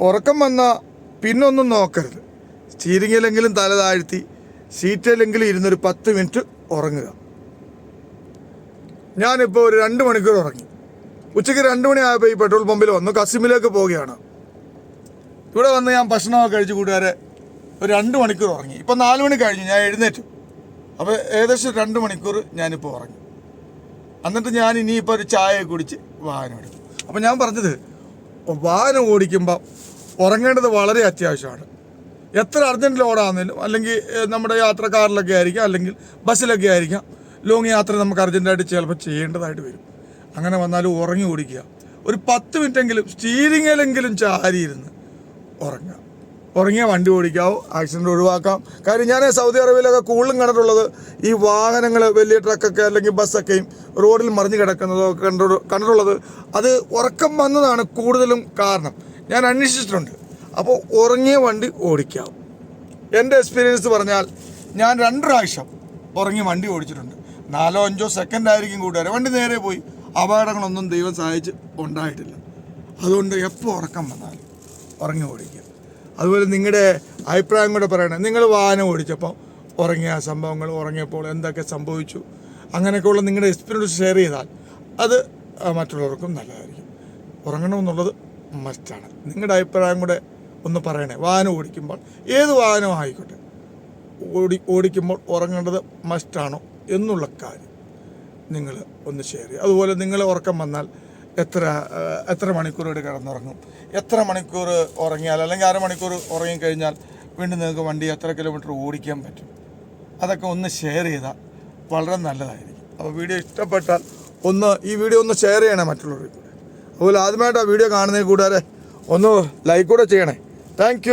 ഉറക്കം വന്നാൽ പിന്നൊന്നും നോക്കരുത്. സ്റ്റീരിങ്ങിലെങ്കിലും തല താഴ്ത്തി സീറ്റിലെങ്കിലും ഇരുന്നൊരു പത്ത് മിനിറ്റ് ഉറങ്ങുക. ഞാനിപ്പോൾ ഒരു രണ്ട് മണിക്കൂർ ഉറങ്ങി. ഉച്ചയ്ക്ക് രണ്ട് മണിയായപ്പോൾ ഈ പെട്രോൾ പമ്പിൽ വന്നു. കസിമിലേക്ക് പോവുകയാണ്. ഇവിടെ വന്ന് ഞാൻ ഭക്ഷണമൊക്കെ കഴിച്ച് കൂട്ടുകാരെ ഒരു രണ്ട് മണിക്കൂർ ഉറങ്ങി. ഇപ്പം നാല് മണി കഴിഞ്ഞു ഞാൻ എഴുന്നേറ്റു. അപ്പോൾ ഏകദേശം രണ്ട് മണിക്കൂർ ഞാനിപ്പോൾ ഉറങ്ങി. എന്നിട്ട് ഞാൻ ഇനിയിപ്പോൾ ഒരു ചായ കുടിച്ച് വാഹനം എടുക്കും അപ്പോൾ ഞാൻ പറഞ്ഞത് വാഹനം ഓടിക്കുമ്പോൾ ഉറങ്ങേണ്ടത് വളരെ അത്യാവശ്യമാണ്. എത്ര അർജന്റിൽ ഓടാമെങ്കിലും അല്ലെങ്കിൽ നമ്മുടെ യാത്രക്കാരിലൊക്കെ ആയിരിക്കാം അല്ലെങ്കിൽ ബസ്സിലൊക്കെ ആയിരിക്കാം ലോങ് യാത്ര നമുക്ക് അർജന്റായിട്ട് ചിലപ്പോൾ ചെയ്യേണ്ടതായിട്ട് വരും. അങ്ങനെ വന്നാലും ഉറങ്ങി ഓടിക്കുക. ഒരു പത്ത് മിനിറ്റെങ്കിലും സ്റ്റീരിങ്ങിലെങ്കിലും ചാരിയിരുന്ന് ഉറങ്ങുക. ഉറങ്ങിയ വണ്ടി ഓടിക്കാവോ ആക്സിഡന്റ് ഒഴിവാക്കാം. കാര്യം ഞാൻ സൗദി അറേബ്യയിലൊക്കെ കൂടുതലും കണ്ടിട്ടുള്ളത് ഈ വാഹനങ്ങൾ വലിയ ട്രക്കൊക്കെ അല്ലെങ്കിൽ ബസ്സൊക്കെയും റോഡിൽ മറിഞ്ഞു കിടക്കുന്നതോ കണ്ടു കണ്ടിട്ടുള്ളത്. അത് ഉറക്കം വന്നതാണ് കൂടുതലും കാരണം. ഞാൻ അന്വേഷിച്ചിട്ടുണ്ട്. അപ്പോൾ ഉറങ്ങിയ വണ്ടി ഓടിക്കാം. എന്റെ എക്സ്പീരിയൻസ് പറഞ്ഞാൽ ഞാൻ രണ്ട് പ്രാവശ്യം ഉറങ്ങി വണ്ടി ഓടിച്ചിട്ടുണ്ട്. നാലോ അഞ്ചോ സെക്കൻഡ് ആയിരിക്കും കൂട്ടുകാരെ. വണ്ടി നേരെ പോയി. അപകടങ്ങളൊന്നും ദൈവം സഹായിച്ച് ഉണ്ടായിട്ടില്ല. അതുകൊണ്ട് എപ്പോൾ ഉറക്കം വന്നാലും ഉറങ്ങി ഓടിക്കുക അതുപോലെ നിങ്ങളുടെ അഭിപ്രായം കൂടെ പറയണേ. നിങ്ങൾ വാഹനം ഓടിച്ചപ്പോൾ ഉറങ്ങിയ സംഭവങ്ങൾ ഉറങ്ങിയപ്പോൾ എന്തൊക്കെ സംഭവിച്ചു അങ്ങനെയൊക്കെയുള്ള നിങ്ങളുടെ എക്സ്പീരിയൻസ് ഷെയർ ചെയ്താൽ അത് മറ്റുള്ളവർക്കും നല്ലതായിരിക്കും. ഉറങ്ങണമെന്നുള്ളത് മസ്റ്റാണ് നിങ്ങളുടെ അഭിപ്രായം കൂടെ ഒന്ന് പറയണേ. വാഹനം ഓടിക്കുമ്പോൾ ഏത് വാഹനം ആയിക്കോട്ടെ. ഓടി ഓടിക്കുമ്പോൾ ഉറങ്ങേണ്ടത് മസ്റ്റാണോ എന്നുള്ള കാര്യം നിങ്ങൾ ഒന്ന് ഷെയർ ചെയ്യുക. അതുപോലെ നിങ്ങൾ ഉറക്കം വന്നാൽ എത്ര എത്ര മണിക്കൂർ ഇവിടെ കിടന്നുറങ്ങും? എത്ര മണിക്കൂർ ഉറങ്ങിയാൽ അല്ലെങ്കിൽ അരമണിക്കൂർ ഉറങ്ങിക്കഴിഞ്ഞാൽ വീണ്ടും നിങ്ങൾക്ക് വണ്ടി എത്ര കിലോമീറ്റർ ഓടിക്കാൻ പറ്റും? അതൊക്കെ ഒന്ന് ഷെയർ ചെയ്താൽ വളരെ നല്ലതായിരിക്കും. അപ്പോൾ വീഡിയോ ഇഷ്ടപ്പെട്ടാൽ ഒന്ന് ഈ വീഡിയോ ഒന്ന് ഷെയർ ചെയ്യണേ മറ്റുള്ളവർക്ക്. അതുപോലെ ആദ്യമായിട്ട് ആ വീഡിയോ കാണുന്നതിൽ കൂടാതെ ഒന്ന് ലൈക്ക് കൂടെ ചെയ്യണേ. താങ്ക്